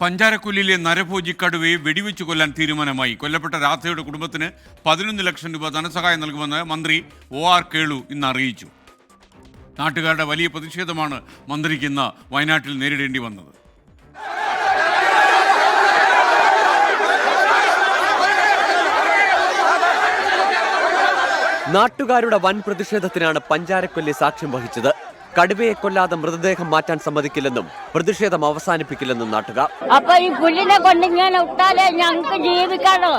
പഞ്ചാരക്കുല്ലിലെ നരഭോജി കടുവയെ വെടിവെച്ച് കൊല്ലാൻ തീരുമാനമായി. കൊല്ലപ്പെട്ട രാധയുടെ കുടുംബത്തിന് പതിനൊന്ന് ലക്ഷം രൂപ ധനസഹായം നൽകുമെന്ന് മന്ത്രി ഒ ആർ കേളു ഇന്ന് അറിയിച്ചു. നാട്ടുകാരുടെ വലിയ പ്രതിഷേധമാണ് മന്ത്രിക്ക് ഇന്ന് വയനാട്ടിൽ നേരിടേണ്ടി വന്നത്. നാട്ടുകാരുടെ വൻ പ്രതിഷേധത്തിനാണ് പഞ്ചാരക്കൊല്ലി സാക്ഷ്യം വഹിച്ചത്. കടുവയെ കൊല്ലാതെ മൃതദേഹം മാറ്റാൻ സമ്മതിക്കില്ലെന്നും പ്രതിഷേധം അവസാനിപ്പിക്കില്ലെന്നും നാട്ടുകാർ. അപ്പൊ ഈ പുല്ലിനെ കൊണ്ട് ഇങ്ങനെ ഇട്ടാലേ ഞങ്ങൾക്ക് ജീവിക്കാണോ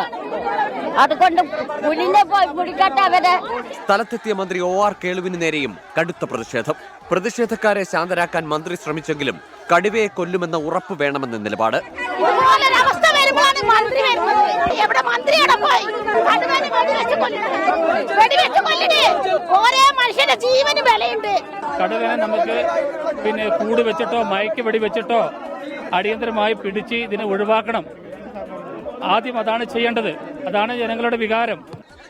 അതുകൊണ്ട് പുല്ലിനെ പോയി പിടിക്കട്ടെ അവരെ. സ്ഥലത്തെത്തിയ മന്ത്രി ഒ ആർ കേളുവിന് നേരെയും കടുത്ത പ്രതിഷേധം. പ്രതിഷേധക്കാരെ ശാന്തരാക്കാൻ മന്ത്രി ശ്രമിച്ചെങ്കിലും കടുവയെ കൊല്ലുമെന്ന ഉറപ്പ് വേണമെന്ന നിലപാട്. മന്ത്രിയുടെ പോയി. വെടിവെച്ച് കൊല്ലണേ. ഓരോ മനുഷ്യന്റെ ജീവന് വിലയുണ്ട് കടുവനെ നമുക്ക് പിന്നെ കൂട് വെച്ചിട്ടോ മയക്ക് വെടി വെച്ചിട്ടോ അടിയന്തരമായി പിടിച്ച് ഇതിനെ ഒഴിവാക്കണം. ആദ്യം അതാണ് ചെയ്യേണ്ടത്. അതാണ് ജനങ്ങളുടെ വികാരം.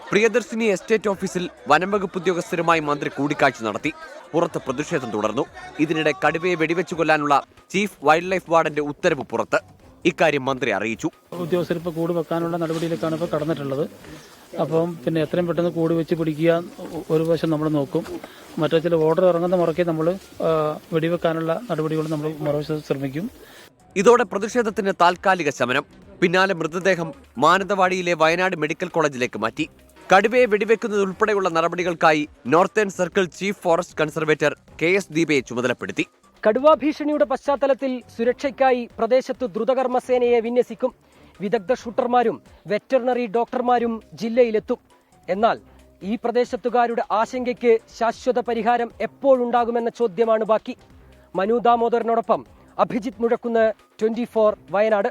പ്രിയദർശിനി എസ്റ്റേറ്റ് ഓഫീസിൽ വനംവകുപ്പ് ഉദ്യോഗസ്ഥരുമായി മന്ത്രി കൂടിക്കാഴ്ച നടത്തി. പുറത്ത് പ്രതിഷേധം തുടർന്നു. ഇതിനിടെ കടുവയെ വെടിവെച്ചു കൊല്ലാനുള്ള ചീഫ് വൈൽഡ് ലൈഫ് വാർഡന്റെ ഉത്തരവ് പുറത്ത്. ഇക്കാര്യം മന്ത്രി അറിയിച്ചു. ഉദ്യോഗസ്ഥർ ഇപ്പോൾ കൂട് വെക്കാനുള്ള നടപടിയിലേക്കാണ് ഇപ്പോൾ കടന്നിട്ടുള്ളത്. അപ്പം പിന്നെ എത്രയും പെട്ടെന്ന് കൂടി വെച്ച് പിടിക്കുക ഒരു വശം നമ്മൾ നോക്കും. മറ്റേ ചില ഓർഡർ ഇറങ്ങുന്ന മുറയ്ക്ക് നമ്മൾ വെടിവെക്കാനുള്ള നടപടികൾ നമ്മൾ മറുവശത്ത് ശ്രമിക്കും. ഇതോടെ പ്രതിഷേധത്തിന് താൽക്കാലിക ശമനം. പിന്നാലെ മൃതദേഹം മാനന്തവാടിയിലെ വയനാട് മെഡിക്കൽ കോളേജിലേക്ക് മാറ്റി. കടുവയെ വെടിവെക്കുന്നത് ഉൾപ്പെടെയുള്ള നടപടികൾക്കായി northern circle chief forest conservator K S ദീപയെ ചുമതലപ്പെടുത്തി. കടുവാ ഭീഷണിയുടെ പശ്ചാത്തലത്തിൽ സുരക്ഷയ്ക്കായി പ്രദേശത്ത് ദ്രുതകർമ്മസേനയെ വിന്യസിക്കും. വിദഗ്ധ ഷൂട്ടർമാരും വെറ്ററിനറി ഡോക്ടർമാരും ജില്ലയിലെത്തും. എന്നാൽ ഈ പ്രദേശത്തുകാരുടെ ആശങ്കയ്ക്ക് ശാശ്വത പരിഹാരം എപ്പോഴുണ്ടാകുമെന്ന ചോദ്യമാണ് ബാക്കി. മനു ദാമോദരനോടൊപ്പം അഭിജിത്ത് മുഴക്കുന്ന് ട്വന്റി വയനാട്.